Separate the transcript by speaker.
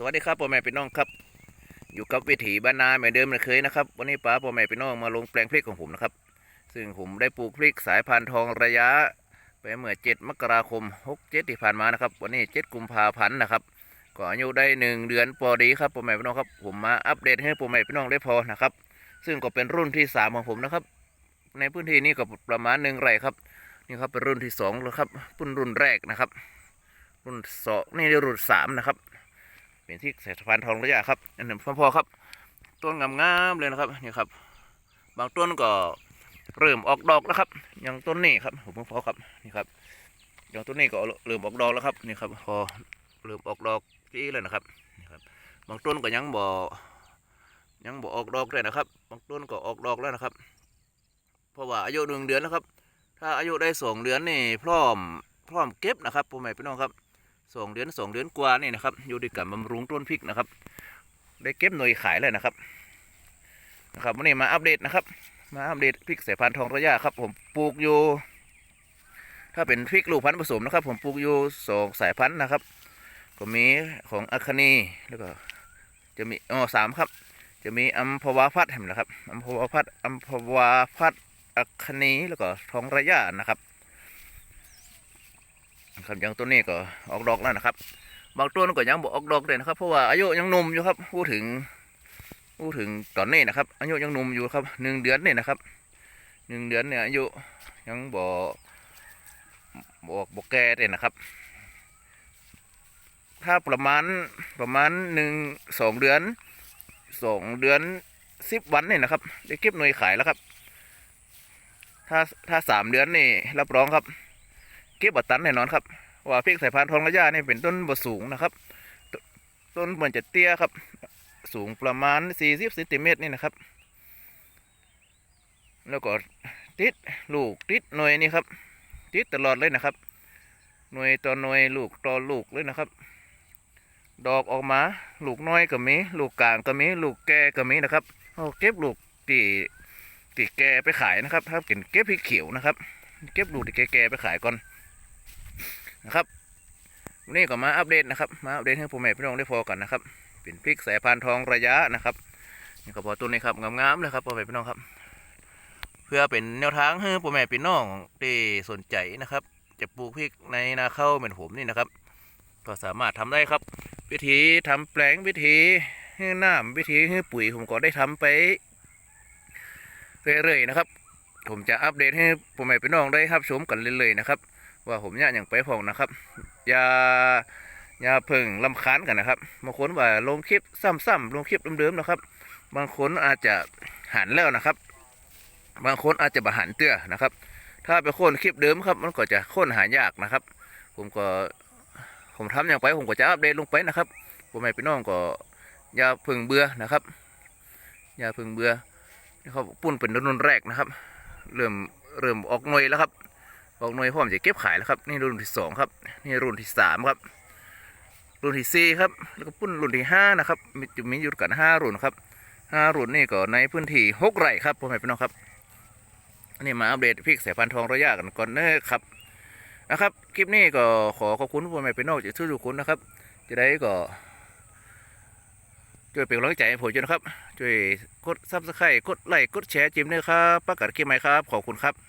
Speaker 1: สวัสดีครับพ่อแม่พี่น้องครับ อยู่กับวิถีบ้านนาเหมือนเดิมเหมือนเคยนะครับ วันนี้ป้าพ่อแม่พี่น้องมาลงแปลงพริกของผมนะครับ ซึ่งผมได้ปลูกพริกสายพันธุ์ทองระยะ ไปเมื่อ 7 มกราคม 67 ที่ผ่านมานะครับ วันนี้ 7 กุมภาพันธ์นะครับก็อายุได้ 1 เดือนพอดีครับพ่อแม่พี่น้องครับ ผมมาอัปเดตให้พ่อแม่พี่น้องได้พอนะครับ ซึ่งก็เป็นรุ่นที่ 3 ของผมนะครับ ในพื้นที่นี้ก็ประมาณหนึ่งไร่ครับ นี่ครับเป็นรุ่นที่สองแล้วครับรุ่นรุ่นแรกนะครับ รุ่นสองนี่รุ่นสามนะครับ เป็นที่สายพันธ์ทองระยะครับอันนั้พอๆครับ ต้นงามๆเลยนะครับนี่ครับ บางต้นก็เริ่มออกดอกแล้วครับอย่างต้นนี้ครับผมพอครับนี่ครับอย่างต้นนี้ก็เริ่มออกดอกแล้วครับนี่ครับ พอเริ่มออกดอกจี้เลยนะครับนี่ครับ บางต้นก็ยังบ่ยังบ่ออกดอกเลยนะครับ บางต้นก็ออกดอกแล้วนะครับ เพราะว่าอายุหนึ่งเดือนนะครับ ถ้าอายุได้สองเดือนนี่พร้อมพร้อมเก็บนะครับพ่อแม่พี่น้องครับ สองเดือนสองเดือนกว่านี่นะครับ อยู่ด้วยกันบำรุงต้นพริกนะครับ ได้เก็บหน่วยขายเลยนะครับนะครับวันนี้มาอัปเดตนะครับ มาอัปเดตพริกสายพันธุ์ทองระยะครับ ผมปลูกอยู่ ถ้าเป็นพริกลูกพันธุ์ผสมนะครับ ผมปลูกอยู่สองสายพันธุ์นะครับก็มีของอัคนีแล้วก็จะมีอ๋อสามครับ จะมีอัมพวาพัดเห็นไหมครับอัมพวาพัดอัมพวาพัดอัคนีแล้วก็ทองระยะนะครับ ครับอย่างต้นนี้ก็ออกดอกแล้วนะครับ บางต้นก็ยังบอกออกดอกเลยนะครับ เพราะว่าอายุยังหนุ่มอยู่ครับ พูดถึง พูดถึงตอนนี้นะครับ อายุยังหนุ่มอยู่ครับหนึ่งเดือนเนี่ยนะครับหนึ่งเดือนเนี่ยอายุยังบอกบอกบอกแก่เลยนะครับ ถ้าประมาณประมาณหนึ่งสองเดือนสองเดือนสิบวันเนี่ยนะครับ ได้เก็บหน่วยขายแล้วครับ ถ้าถ้าสามเดือนนี่รับรองครับ เก็บบัตันแน่นอนครับว่าพริกสายพันธุ์ทองระยะนี่เป็นต้นบสูงนะครับ ต้นเหมันจะเตี้ยครับ สูงประมาณ 40เซนติเมตรนี่นะครับ แล้วก็ติดลูกติดหน่วยนี่ครับ ติดตลอดเลยนะครับ หน่วยต่อหน่วยลูกต่อลูกเลยนะครับ ดอกออกมาลูกน้อยก็มีลูกกลางก็มีลูกแก่ก็มีนะครับเอาเก็บลูกตีตีแก่ไปขายนะครับ ถ้าเก็บเก็บพริกเขียวนะครับ เก็บลูกตีแก่ไปขายก่อน นะครับวันนี้ก็มาอัปเดตนะครับ มาอัปเดตให้พ่อแม่พี่น้องได้พอกันนะครับ เป็นพริกสายพันธุ์ทองระยะนะครับนี่ก็พอตัวนี้ครับงามๆเลยครับพ่อแม่พี่น้องครับ เพื่อเป็นแนวทางให้พ่อแม่พี่น้องที่สนใจนะครับ จะปลูกพริกในนาข้าวเหมือนผมนี่นะครับ ก็สามารถทำได้ครับ วิธีทำแปลงวิธีให้น้ำวิธีให้ปุ๋ยผมก็ได้ทำไปเรื่อยๆนะครับ ผมจะอัปเดตให้พ่อแม่พี่น้องได้รับชมกันเรื่อยๆนะครับ ว่าผมเนี่ยอย่างไปพองนะครับ อย่าอย่าเพิ่งลำคาญกันนะครับบางคนว่าลงคลิปซ้ำๆลงคลิปเดิมๆนะครับ บางคนอาจจะหันแล้วนะครับ บางคนอาจจะบหันเตื้อนะครับ ถ้าไปค้นคลิปเดิมครับ มันก็จะค้นหายากนะครับ ผมก็ผมทำอย่างไปผมก็จะอัปเดตลงไปนะครับผมไม่พี่น้องก็อย่าเพิ่งเบื่อนะครับ อย่าเพิ่งเบื่อเขาปุ้นเป็นรุ่นแรกนะครับ เริ่มเริ่มออกหน่วยแล้วครับ ออกหน่วยพร้อมจะเก็บขายแล้วครับนี่รุ่นที่สองครับนี่รุ่นที่สามครับรุ่นที่สี่ครับแล้วก็พุ่นรุ่นที่ห้านะครับมีจะมีอยู่กันห้ารุ่นครับห้ารุ่นนี่ก็ในพื้นที่หกไร่ครับพ่อแม่พี่น้องครับอันนี่มาอัปเดตพริกสายพันธุ์ทองระยะกันก่อนเนอครับนะครับคลิปนี้ก็ขอขอบคุณพ่อแม่พี่น้องจากทุกๆคนนะครับ จะได้ก็ช่วยเป็นกำลังใจให้ผมด้วยนะครับช่วยกดซับสไครต์กดไลค์กดแชร์จิ้มด้วยครับประกาศคลิปใหม่ครับขอบคุณครับ